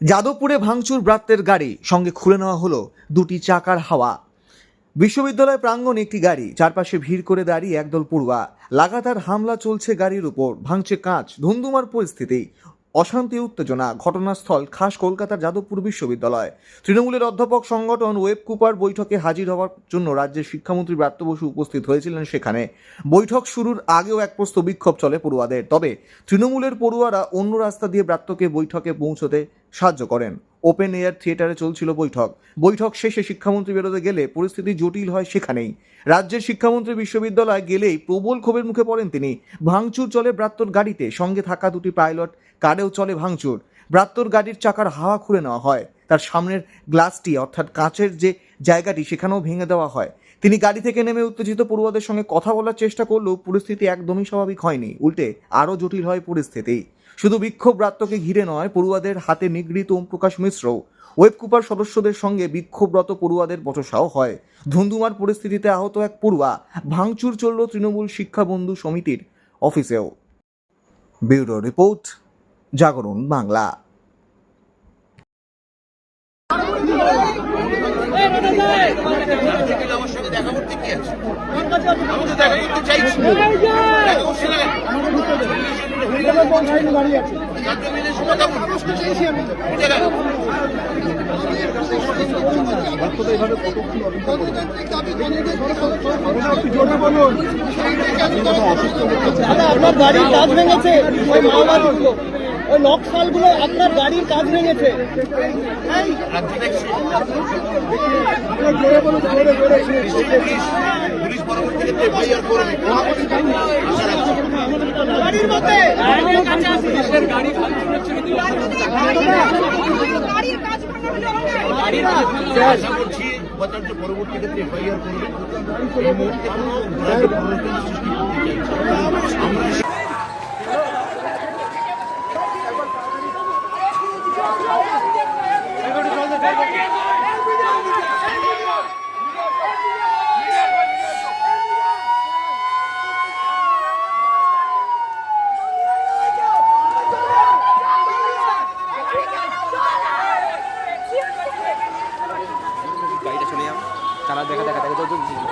যাদবপুরে ভাঙচুর ব্রাত্যের গাড়ি সঙ্গে খুলে নেওয়া হলো দুটি চাকার হাওয়া। বিশ্ববিদ্যালয় প্রাঙ্গণে একটি গাড়ি, চারপাশে ভিড় করে দাঁড়িয়ে একদল পড়ুয়া। লাগাতার হামলা চলছে গাড়ির উপর ভাঙছে কাঁচ ধুন্ধুমার পরিস্থিতি, অশান্তি, উত্তেজনা, ঘটনাস্থল খাস কলকাতার যাদবপুর বিশ্ববিদ্যালয়। তৃণমূলের অধ্যাপক সংগঠন ওয়েব কুপার বৈঠকে হাজির হওয়ার জন্য রাজ্যের শিক্ষামন্ত্রী ব্রাত্য বসু উপস্থিত হয়েছিলেন সেখানে। বৈঠক শুরুর আগেও এক প্রস্ত বিক্ষোভ চলে পড়ুয়াদের, তবে তৃণমূলের পড়ুয়ারা অন্য রাস্তা দিয়ে ব্রাত্যকে বৈঠকে পৌঁছতে সাহায্য করেন। ওপেন এয়ার থিয়েটারে চলছিল বৈঠক। বৈঠক শেষে শিক্ষামন্ত্রী বেরোতে গেলে পরিস্থিতি জটিল হয় সেখানেই। রাজ্যের শিক্ষামন্ত্রী বিশ্ববিদ্যালয়ে গেলেই প্রবল ক্ষোভের মুখে পড়েন তিনি। ভাঙচুর চলে ব্রাত্তর গাড়িতে। সঙ্গে থাকা দুটি পাইলট, কারেও চলে ভাঙচুর। ব্রাত্তর গাড়ির চাকার হাওয়া খুলে নেওয়া হয়। তার সামনের গ্লাসটি, অর্থাৎ কাঁচের যে জায়গাটি, সেখানেও ভেঙে দেওয়া হয়। তিনি গাড়ি থেকে নেমে উত্তেজিত পড়ুয়াদের সঙ্গে কথা বলার চেষ্টা করলেও পরিস্থিতি একদমই স্বাভাবিক হয়নি। উল্টে আরও জটিল হয় পরিস্থিতি। শুধু বিক্ষোভ ব্রাত্যকে ঘিরে নয়, পড়ুয়াদের হাতে নিগৃহীত ওম প্রকাশ মিশ্র, ওয়েবকুপার সদস্যদের সঙ্গে বিক্ষোভরত পড়ুয়াদের বচসাও হয়। ধুন্ধুমার পরিস্থিতিতে আহত এক পড়ুয়া ভাঙচুর চলল তৃণমূল শিক্ষা বন্ধু সমিতির অফিসেও। ব্যুরো রিপোর্ট, জাগরণ বাংলা। আমার আপনার গাড়ির কাজ ভেঙেছে ওই মাওবাদীগুলো। ওই নকশালগুলো আপনার গাড়ির কাজ ভেঙেছে। গাড়ির মধ্যে। করছি উপাচার্য পরবর্তী ক্ষেত্রে এফআইআর করবে এই মুহূর্তে কোনো সৃষ্টি করতে চাইছে না। আমরা গাড়িটা চলে যাও তারা দেখা দেখা দেখা